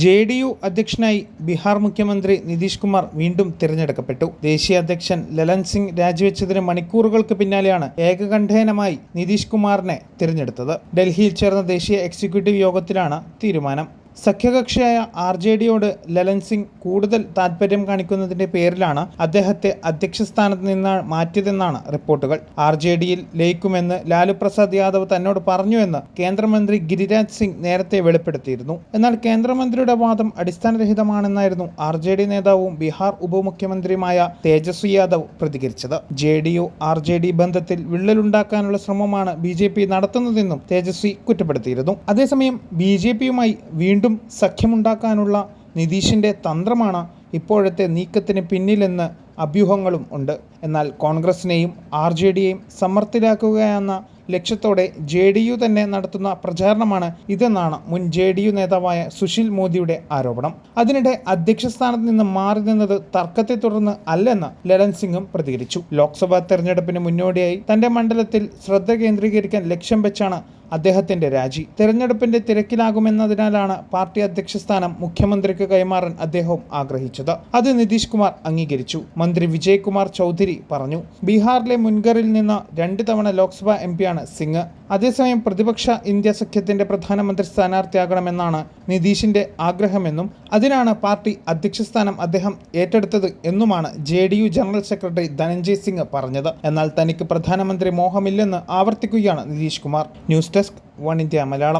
J D U അധ്യക്ഷനായി ബീഹാർ മുഖ്യമന്ത്രി നിതീഷ് കുമാർ വീണ്ടും തിരഞ്ഞെടുക്കപ്പെട്ടു. ദേശീയ അധ്യക്ഷൻ ലലൻ സിംഗ് രാജിവെച്ചതിന് മണിക്കൂറുകൾക്ക് പിന്നാലെയാണ് ഏകകണ്ഠേനമായി നിതീഷ് കുമാറിനെ തിരഞ്ഞെടുത്തത്. ഡൽഹിയിൽ ചേർന്ന ദേശീയ എക്സിക്യൂട്ടീവ് യോഗത്തിലാണ് തീരുമാനം. സഖ്യകക്ഷിയായ ആർ ജെ ഡിയോട് ലലൻ സിംഗ് കൂടുതൽ താൽപര്യം കാണിക്കുന്നതിന്റെ പേരിലാണ് അദ്ദേഹത്തെ അധ്യക്ഷ സ്ഥാനത്ത് നിന്ന് മാറ്റിയതെന്നാണ് റിപ്പോർട്ടുകൾ. ആർ ജെ ഡിയിൽ ലയിക്കുമെന്ന് ലാലു പ്രസാദ് യാദവ് തന്നോട് പറഞ്ഞുവെന്ന് കേന്ദ്രമന്ത്രി ഗിരിരാജ് സിംഗ് നേരത്തെ വെളിപ്പെടുത്തിയിരുന്നു. എന്നാൽ കേന്ദ്രമന്ത്രിയുടെ വാദം അടിസ്ഥാനരഹിതമാണെന്നായിരുന്നു ആർ ജെ ഡി നേതാവും ബീഹാർ ഉപമുഖ്യമന്ത്രിയുമായ തേജസ്വി യാദവ് പ്രതികരിച്ചത്. J D U R J D ബന്ധത്തിൽ വിള്ളലുണ്ടാക്കാനുള്ള ശ്രമമാണ് ബി ജെ പി നടത്തുന്നതെന്നും തേജസ്വി കുറ്റപ്പെടുത്തിയിരുന്നു. അതേസമയം ബി ജെ പിയുമായി വീണ്ടും സഖ്യമുണ്ടാക്കാനുള്ള നിതീഷിന്റെ തന്ത്രമാണ് ഇപ്പോഴത്തെ നീക്കത്തിന് പിന്നിലെന്ന് അഭ്യൂഹങ്ങളും ഉണ്ട്. എന്നാൽ കോൺഗ്രസിനെയും ആർ ജെ ഡിയെയും സമ്മർദ്ദരാക്കുകയെന്ന ലക്ഷ്യത്തോടെ ജെ ഡി യു തന്നെ നടത്തുന്ന പ്രചാരണമാണ് ഇതെന്നാണ് മുൻ ജെ ഡി യു നേതാവായ സുശീൽ മോദിയുടെ ആരോപണം. അതിനിടെ അധ്യക്ഷ സ്ഥാനത്ത് നിന്ന് മാറി നിന്നത് തർക്കത്തെ തുടർന്ന് അല്ലെന്ന് ലലൻ സിംഗും പ്രതികരിച്ചു. ലോക്സഭാ തെരഞ്ഞെടുപ്പിന് മുന്നോടിയായി തന്റെ മണ്ഡലത്തിൽ ശ്രദ്ധ കേന്ദ്രീകരിക്കാൻ ലക്ഷ്യം വെച്ചാണ് അദ്ദേഹത്തിന്റെ രാജി. തെരഞ്ഞെടുപ്പിന്റെ തിരക്കിലാകുമെന്നതിനാലാണ് പാർട്ടി അധ്യക്ഷ സ്ഥാനം മുഖ്യമന്ത്രിക്ക് കൈമാറാൻ അദ്ദേഹം ആഗ്രഹിച്ചത്. അത് നിതീഷ് കുമാർ അംഗീകരിച്ചു. മന്ത്രി വിജയകുമാർ ചൗധരി പറഞ്ഞു ബീഹാറിലെ മുൻഗറിൽ നിന്ന് രണ്ട് തവണ ലോക്സഭാ എം പിയാണ് സിംഗ് അതേസമയം പ്രതിപക്ഷ ഇന്ത്യ സഖ്യത്തിന്റെ പ്രധാനമന്ത്രി സ്ഥാനാർത്ഥിയാകണമെന്നാണ് നിതീഷിന്റെ ആഗ്രഹമെന്നും അതിനാണ് പാർട്ടി അധ്യക്ഷ സ്ഥാനം അദ്ദേഹം ഏറ്റെടുത്തത് എന്നുമാണ് J general secretary Dhananjay Singh പറഞ്ഞത്. എന്നാൽ തനിക്ക് പ്രധാനമന്ത്രി മോഹമില്ലെന്ന് ആവർത്തിക്കുകയാണ് Nitish Kumar. News desk one India Malayalam.